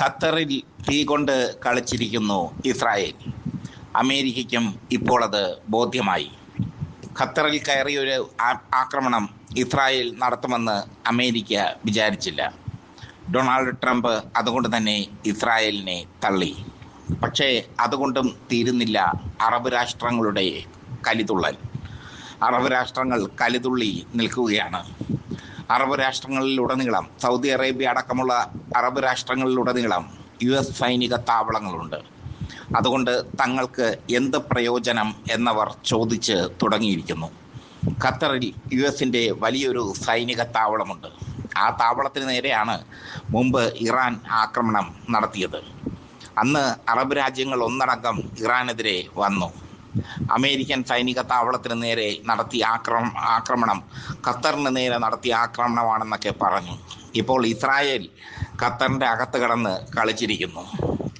ഖത്തറിൽ തീ കൊണ്ട് കളിച്ചിരിക്കുന്നു ഇസ്രായേൽ. അമേരിക്കയ്ക്കും ഇപ്പോൾ അത് ബോധ്യമായി. ഖത്തറിൽ കയറിയൊരു ആക്രമണം ഇസ്രായേൽ നടത്തുമെന്ന് അമേരിക്ക വിചാരിച്ചില്ല. ഡൊണാൾഡ് ട്രംപ് അതുകൊണ്ട് തന്നെ ഇസ്രായേലിനെ തള്ളി. പക്ഷേ അതുകൊണ്ടും തീരുന്നില്ല അറബ് രാഷ്ട്രങ്ങളുടെ കലിതുള്ളൽ. അറബ് രാഷ്ട്രങ്ങൾ കലിതുള്ളി നിൽക്കുകയാണ്. അറബ് രാഷ്ട്രങ്ങളിലുടനീളം സൗദി അറേബ്യ അടക്കമുള്ള അറബ് രാഷ്ട്രങ്ങളിലുടനീളം യു എസ് സൈനിക താവളങ്ങളുണ്ട്. അതുകൊണ്ട് തങ്ങൾക്ക് എന്ത് പ്രയോജനം എന്നവർ ചോദിച്ച് തുടങ്ങിയിരിക്കുന്നു. ഖത്തറിൽ യു എസിന്റെ വലിയൊരു സൈനിക താവളമുണ്ട്. ആ താവളത്തിന് നേരെയാണ് മുമ്പ് ഇറാൻ ആക്രമണം നടത്തിയത്. അന്ന് അറബ് രാജ്യങ്ങൾ ഒന്നടങ്കം ഇറാനെതിരെ വന്നു. അമേരിക്കൻ സൈനിക താവളത്തിന് നേരെ നടത്തിയ ആക്രമ ആക്രമണം. ഖത്തറിന് നേരെ നടത്തിയ ആക്രമണമാണെന്നൊക്കെ പറഞ്ഞു. ഇപ്പോൾ ഇസ്രായേൽ ഖത്തറിന്റെ അകത്ത് കടന്ന് കളിച്ചിരിക്കുന്നു.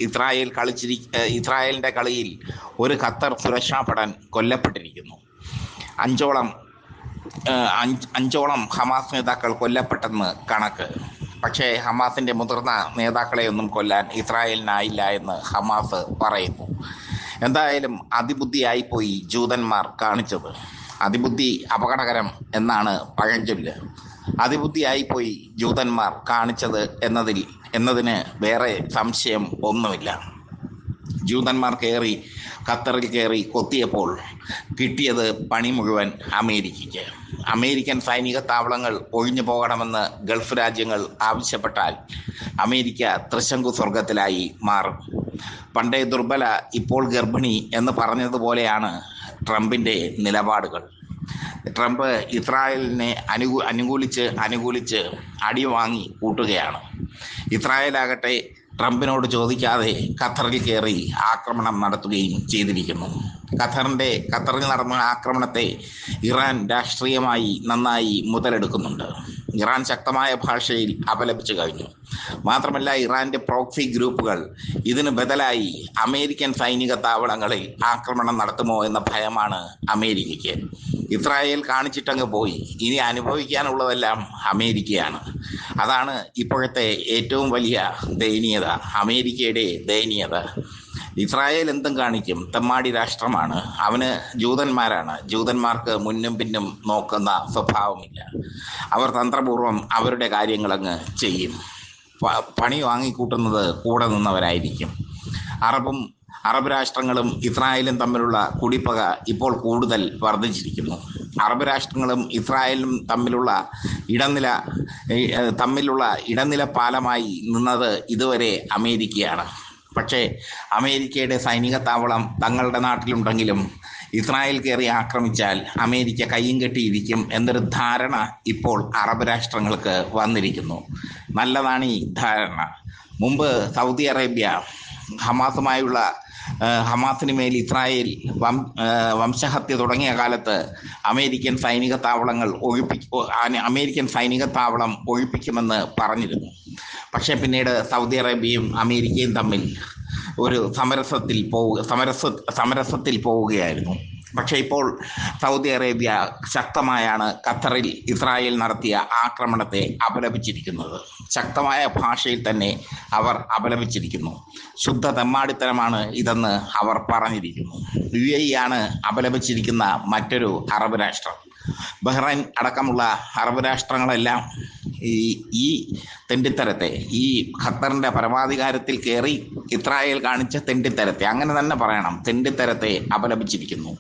ഇസ്രായേൽ കളിച്ചിരി ഇസ്രായേലിന്റെ കളിയിൽ ഒരു ഖത്തർ സുരക്ഷാപടൻ കൊല്ലപ്പെട്ടിരിക്കുന്നു. അഞ്ചോളം അഞ്ചോളം ഹമാസ് നേതാക്കൾ കൊല്ലപ്പെട്ടെന്ന് കണക്ക്. പക്ഷേ ഹമാസിന്റെ മുതിർന്ന നേതാക്കളെയൊന്നും കൊല്ലാൻ ഇസ്രായേലിനായില്ല എന്ന് ഹമാസ് പറയുന്നു. എന്തായാലും അതിബുദ്ധിയായിപ്പോയി ജൂതന്മാർ കാണിച്ചത്. അതിബുദ്ധി അപകടകരം എന്നാണ് പഴഞ്ചൊല്ല്. അതിബുദ്ധിയായിപ്പോയി ജൂതന്മാർ കാണിച്ചത് എന്നതിൽ എന്നതിന് വേറെ സംശയം ഒന്നുമില്ല. ജൂതന്മാർ കയറി ഖത്തറിൽ കയറി കൊത്തിയപ്പോൾ കിട്ടിയത് പണി മുഴുവൻ അമേരിക്കയ്ക്ക്. അമേരിക്കൻ സൈനിക താവളങ്ങൾ ഒഴിഞ്ഞു പോകണമെന്ന് ഗൾഫ് രാജ്യങ്ങൾ ആവശ്യപ്പെട്ടാൽ അമേരിക്ക ത്രിശങ്കു സ്വർഗത്തിലായി മാറും. പണ്ടേ ദുർബല ഇപ്പോൾ ഗർഭിണി എന്ന് പറഞ്ഞതുപോലെയാണ് ട്രംപിന്റെ നിലപാടുകൾ. ട്രംപ് ഇസ്രായേലിനെ അനുകൂ അനുകൂലിച്ച് അനുകൂലിച്ച് അടി വാങ്ങി കൂട്ടുകയാണ്. ഇസ്രായേലാകട്ടെ ട്രംപിനോട് ചോദിക്കാതെ ഖത്തറിൽ കയറി ആക്രമണം നടത്തുകയും ചെയ്തിരിക്കുന്നു. ഖത്തറിന്റെ ഖത്തറിൽ നടന്ന ആക്രമണത്തെ ഇറാൻ രാഷ്ട്രീയമായി നന്നായി മുതലെടുക്കുന്നുണ്ട്. ഇറാൻ ശക്തമായ ഭാഷയിൽ അപലപിച്ചു കഴിഞ്ഞു. മാത്രമല്ല ഇറാന്റെ പ്രോക്സി ഗ്രൂപ്പുകൾ ഇതിന് ബദലായി അമേരിക്കൻ സൈനിക താവളങ്ങളിൽ ആക്രമണം നടത്തുമോ എന്ന ഭയമാണ് അമേരിക്കയ്ക്ക്. ഇസ്രായേൽ കാണിച്ചിട്ടങ്ങ് പോയി. ഇനി അനുഭവിക്കാനുള്ളതെല്ലാം അമേരിക്കയാണ്. അതാണ് ഇപ്പോഴത്തെ ഏറ്റവും വലിയ ദയനീയത അമേരിക്കയുടെ ദയനീയത. ഇസ്രായേൽ എന്തും കാണിക്കും. തെമ്മാടി രാഷ്ട്രമാണ്. അവന് ജൂതന്മാരാണ്. ജൂതന്മാർക്ക് മുന്നും പിന്നും നോക്കുന്ന സ്വഭാവമില്ല. അവർ തന്ത്രപൂർവം അവരുടെ കാര്യങ്ങളങ്ങ് ചെയ്യും. പണി വാങ്ങിക്കൂട്ടുന്നത് കൂടെ നിന്നവരായിരിക്കും. അറബും അറബ് രാഷ്ട്രങ്ങളും ഇസ്രായേലും തമ്മിലുള്ള കുടിപ്പക ഇപ്പോൾ കൂടുതൽ വർദ്ധിച്ചിരിക്കുന്നു. അറബ് രാഷ്ട്രങ്ങളും ഇസ്രായേലും തമ്മിലുള്ള ഇടനില തമ്മിലുള്ള ഇടനില പാലമായി നിന്നത് ഇതുവരെ അമേരിക്കയാണ്. പക്ഷേ അമേരിക്കയുടെ സൈനിക താവളം തങ്ങളുടെ നാട്ടിലുണ്ടെങ്കിലും ഇസ്രായേൽ കയറി ആക്രമിച്ചാൽ അമേരിക്ക കയ്യും കെട്ടിയിരിക്കും എന്നൊരു ധാരണ ഇപ്പോൾ അറബ് രാഷ്ട്രങ്ങൾക്ക് വന്നിരിക്കുന്നു. നല്ലതാണ് ഈ ധാരണ. മുമ്പ് സൗദി അറേബ്യ ഹമാസുമായുള്ള ഹമാസിന് മേൽ ഇസ്രായേൽ വം വംശഹത്യ തുടങ്ങിയ കാലത്ത് അമേരിക്കൻ സൈനിക താവളങ്ങൾ ഒഴിപ്പിക്കും അമേരിക്കൻ സൈനിക താവളം ഒഴിപ്പിക്കുമെന്ന് പറഞ്ഞിരുന്നു. പക്ഷേ പിന്നീട് സൗദി അറേബ്യയും അമേരിക്കയും തമ്മിൽ ഒരു സമരസത്തിൽ പോവുക സമരസ സമരസത്തിൽ പോവുകയായിരുന്നു. പക്ഷേ ഇപ്പോൾ സൗദി അറേബ്യ ശക്തമായാണ് ഖത്തറിൽ ഇസ്രായേൽ നടത്തിയ ആക്രമണത്തെ അപലപിച്ചിരിക്കുന്നത്. ശക്തമായ ഭാഷയിൽ തന്നെ അവർ അപലപിച്ചിരിക്കുന്നു. ശുദ്ധ തെമ്മാടിത്തരമാണ് ഇതെന്ന് അവർ പറഞ്ഞിരിക്കുന്നു. യു എ ആണ് അപലപിച്ചിരിക്കുന്ന മറ്റൊരു അറബ് രാഷ്ട്രം. ബഹ്റൈൻ അടക്കമുള്ള അറബ് രാഷ്ട്രങ്ങളെല്ലാം ഈ തെണ്ടിത്തരത്തെ. ഈ ഖത്തറിന്റെ പരമാധികാരത്തിൽ കയറി ഇസ്രായേൽ കാണിച്ച തെണ്ടിത്തരത്തെ. അങ്ങനെ തന്നെ പറയണം. തെണ്ടിത്തരത്തെ അപലപിച്ചിരിക്കുന്നു.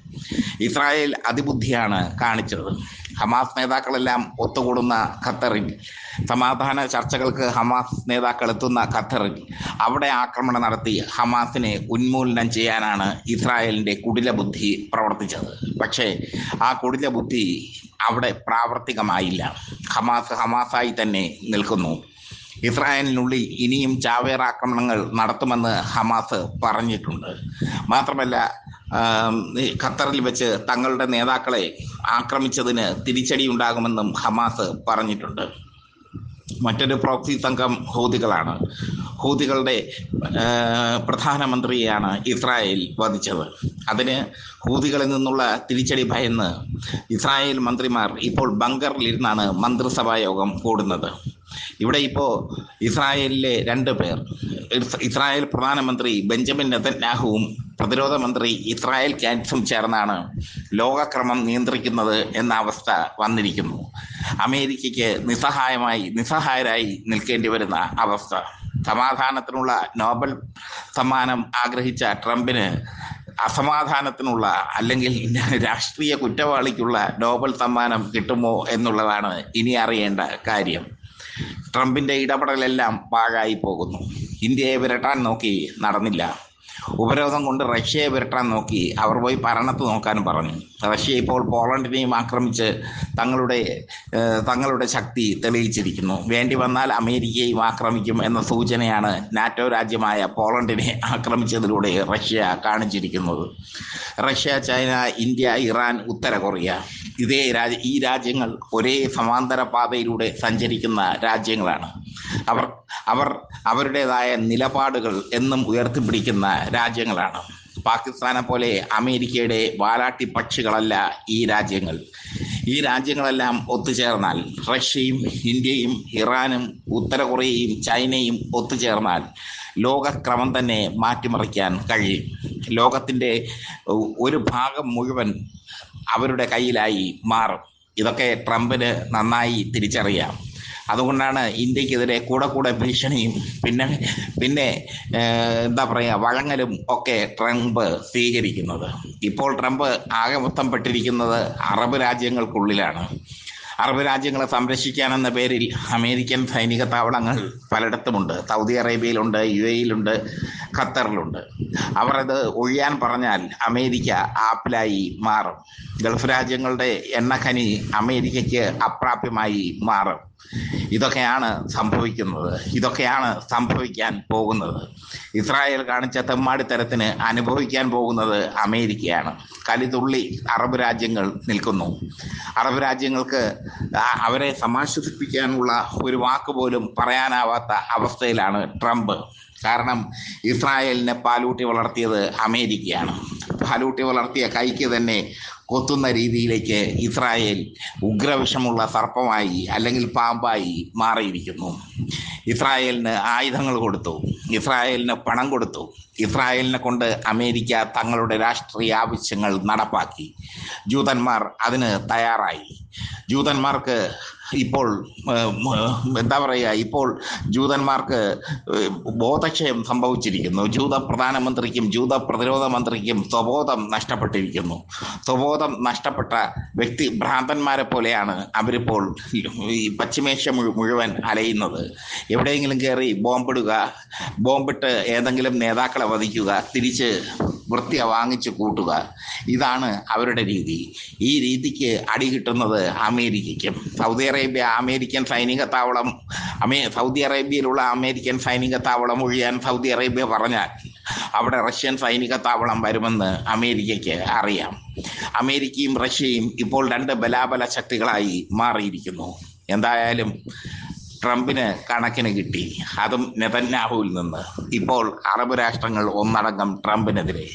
ഇസ്രായേൽ അതിബുദ്ധിയാണ് കാണിച്ചത്. ഹമാസ് നേതാക്കളെല്ലാം ഒത്തുകൂടുന്ന ഖത്തറിൽ സമാധാന ചർച്ചകൾക്ക് ഹമാസ് നേതാക്കൾ എത്തുന്ന ഖത്തറിൽ അവിടെ ആക്രമണം നടത്തി ഹമാസിനെ ഉന്മൂലനം ചെയ്യാനാണ് ഇസ്രായേലിന്റെ കുടില ബുദ്ധി പ്രവർത്തിച്ചത്. പക്ഷേ ആ കുടില ബുദ്ധി അവിടെ പ്രാവർത്തികമായില്ല. ഹമാസ് ഹമാസായി തന്നെ നിൽക്കുന്നു. ഇസ്രായേലിനുള്ളിൽ ഇനിയും ചാവേർ ആക്രമണങ്ങൾ നടത്തുമെന്ന് ഹമാസ് പറഞ്ഞിട്ടുണ്ട്. മാത്രമല്ല ഖത്തറിൽ വെച്ച് തങ്ങളുടെ നേതാക്കളെ ആക്രമിച്ചതിന് തിരിച്ചടി ഉണ്ടാകുമെന്നും ഹമാസ് പറഞ്ഞിട്ടുണ്ട്. മറ്റൊരു പ്രോക്സി സംഘം ഹൂതികളാണ്. ഹൂതികളുടെ പ്രധാനമന്ത്രിയെയാണ് ഇസ്രായേൽ വധിച്ചത്. അതിന് ഹൂതികളിൽ നിന്നുള്ള തിരിച്ചടി ഭയന്ന് ഇസ്രായേൽ മന്ത്രിമാർ ഇപ്പോൾ ബങ്കറിലിരുന്നാണ് മന്ത്രിസഭാ യോഗം കൂടുന്നത്. ഇവിടെ ഇപ്പോൾ ഇസ്രായേലിലെ രണ്ട് പേർ. ഇസ്രായേൽ പ്രധാനമന്ത്രി ബെഞ്ചമിൻ നെതന്യാഹുവും പ്രതിരോധ മന്ത്രി ഇസ്രായേൽ കാറ്റ്സും ചേർന്നാണ് ലോകക്രമം നിയന്ത്രിക്കുന്നത് എന്ന അവസ്ഥ വന്നിരിക്കുന്നു. അമേരിക്കയ്ക്ക് നിസ്സഹായമായി നിസ്സഹായരായി നിൽക്കേണ്ടി വരുന്ന അവസ്ഥ. സമാധാനത്തിനുള്ള നോബൽ സമ്മാനം ആഗ്രഹിച്ച ട്രംപിന് അസമാധാനത്തിനുള്ള അല്ലെങ്കിൽ രാഷ്ട്രീയ കുറ്റവാളിക്കുള്ള നോബൽ സമ്മാനം കിട്ടുമോ എന്നുള്ളതാണ് ഇനി അറിയേണ്ട കാര്യം. ട്രംപിന്റെ ഇടപെടലെല്ലാം പാഴായി പോകുന്നു. ഇന്ത്യയെ വിരട്ടാൻ നോക്കി നടന്നില്ല. ഉപരോധം കൊണ്ട് റഷ്യയെ വിരട്ടാൻ നോക്കി. അവർ പോയി ഭരണത്ത് നോക്കാനും പറഞ്ഞു. റഷ്യ ഇപ്പോൾ പോളണ്ടിനെയും ആക്രമിച്ച് തങ്ങളുടെ തങ്ങളുടെ ശക്തി തെളിയിച്ചിരിക്കുന്നു. വേണ്ടി വന്നാൽ അമേരിക്കയും ആക്രമിക്കും എന്ന സൂചനയാണ് നാറ്റോ രാജ്യമായ പോളണ്ടിനെ ആക്രമിച്ചതിലൂടെ റഷ്യ കാണിച്ചിരിക്കുന്നത്. റഷ്യ ചൈന ഇന്ത്യ ഇറാൻ ഉത്തര കൊറിയ ഇതേ രാജ്യ ഈ രാജ്യങ്ങൾ ഒരേ സമാന്തര പാതയിലൂടെ സഞ്ചരിക്കുന്ന രാജ്യങ്ങളാണ്. അവർ അവർ അവരുടേതായ നിലപാടുകൾ എന്നും ഉയർത്തിപ്പിടിക്കുന്ന രാജ്യങ്ങളാണ്. പാകിസ്ഥാനെ പോലെ അമേരിക്കയുടെ വാലാട്ടി പക്ഷികളല്ല ഈ രാജ്യങ്ങൾ. ഈ രാജ്യങ്ങളെല്ലാം ഒത്തുചേർന്നാൽ റഷ്യയും ഇന്ത്യയും ഇറാനും ഉത്തര കൊറിയയും ചൈനയും ഒത്തുചേർന്നാൽ ലോകക്രമം തന്നെ മാറ്റിമറിക്കാൻ കഴിയും. ലോകത്തിന്റെ ഒരു ഭാഗം മുഴുവൻ അവരുടെ കയ്യിലായി മാറും. ഇതൊക്കെ ട്രംപിന് നന്നായി തിരിച്ചറിയാം. അതുകൊണ്ടാണ് ഇന്ത്യക്കെതിരെ കൂടെ കൂടെ ഭീഷണിയും പിന്നെ പിന്നെ എന്താ പറയുക വഴങ്ങലും ഒക്കെ ട്രംപ് സ്വീകരിക്കുന്നത്. ഇപ്പോൾ ട്രംപ് ആകെ മൊത്തം പെട്ടിരിക്കുന്നത് അറബ് രാജ്യങ്ങൾക്കുള്ളിലാണ്. അറബ് രാജ്യങ്ങളെ സംരക്ഷിക്കാനെന്ന പേരിൽ അമേരിക്കൻ സൈനിക താവളങ്ങൾ പലയിടത്തുമുണ്ട്. Saudi അറേബ്യയിലുണ്ട് U എയിലുണ്ട് ഖത്തറിലുണ്ട്. അവർ അത് ഒഴിയാൻ പറഞ്ഞാൽ അമേരിക്ക ആപ്പിലായി മാറും. ഗൾഫ് രാജ്യങ്ങളുടെ എണ്ണഖനി അമേരിക്കയ്ക്ക് അപ്രാപ്യമായി മാറും. ഇതൊക്കെയാണ് സംഭവിക്കുന്നത്. ഇതൊക്കെയാണ് സംഭവിക്കാൻ പോകുന്നത്. ഇസ്രായേൽ കാണിച്ച തെമ്മാടിത്തരത്തിന് അനുഭവിക്കാൻ പോകുന്നത് അമേരിക്കയാണ്. കലിതുള്ളി അറബ് രാജ്യങ്ങൾ നിൽക്കുന്നു. അറബ് രാജ്യങ്ങൾക്ക് അവരെ സമാശ്വസിപ്പിക്കാനുള്ള ഒരു വാക്ക് പോലും പറയാനാവാത്ത അവസ്ഥയിലാണ് ട്രംപ്. കാരണം ഇസ്രായേലിനെ പാലൂട്ടി വളർത്തിയത് അമേരിക്കയാണ്. പാലൂട്ടി വളർത്തിയ കൈക്ക് തന്നെ കൊത്തുന്ന രീതിയിലേക്ക് ഇസ്രായേൽ ഉഗ്രവിഷമുള്ള സർപ്പമായി അല്ലെങ്കിൽ പാമ്പായി മാറിയിരിക്കുന്നു. ഇസ്രായേലിന് ആയുധങ്ങൾ കൊടുത്തു ഇസ്രായേലിന് പണം കൊടുത്തു ഇസ്രായേലിനെ കൊണ്ട് അമേരിക്ക തങ്ങളുടെ രാഷ്ട്രീയ ആവശ്യങ്ങൾ നടപ്പാക്കി. ജൂതന്മാർ അതിന് തയ്യാറായി. ജൂതന്മാർക്ക് ഇപ്പോൾ എന്താ പറയുക ഇപ്പോൾ ജൂതന്മാർക്ക് ബോധക്ഷയം സംഭവിച്ചിരിക്കുന്നു. ജൂത പ്രധാനമന്ത്രിക്കും ജൂത പ്രതിരോധ മന്ത്രിക്കും സ്വബോധം നഷ്ടപ്പെട്ടിരിക്കുന്നു. സ്വബോധം നഷ്ടപ്പെട്ട വ്യക്തി ഭ്രാന്തന്മാരെ പോലെയാണ് അവരിപ്പോൾ ഈ പശ്ചിമേഷ്യ മുഴുവൻ അലയുന്നത്. എവിടെയെങ്കിലും കയറി ബോംബിടുക ബോംബിട്ട് ഏതെങ്കിലും നേതാക്കളെ വധിക്കുക തിരിച്ച് വൃത്തിയ വാങ്ങിച്ചു കൂട്ടുക. ഇതാണ് അവരുടെ രീതി. ഈ രീതിക്ക് അടി കിട്ടുന്നത് അമേരിക്കയ്ക്കും. സൗദി അറേബ്യ അമേരിക്കൻ സൈനിക താവളം അമേ സൗദി അറേബ്യയിലുള്ള അമേരിക്കൻ സൈനിക താവളം ഒഴിയാൻ സൗദി അറേബ്യ പറഞ്ഞാൽ അവിടെ റഷ്യൻ സൈനിക താവളം വരുമെന്ന് അമേരിക്കയ്ക്ക് അറിയാം. അമേരിക്കയും റഷ്യയും ഇപ്പോൾ രണ്ട് ബലാബല ശക്തികളായി മാറിയിരിക്കുന്നു. എന്തായാലും ട്രംപിന് കണക്കിന് കിട്ടി. അതും നെതന്യാഹുവിൽ നിന്ന്. ഇപ്പോൾ അറബ് രാഷ്ട്രങ്ങൾ ഒന്നടങ്കം ട്രംപിനെതിരെ.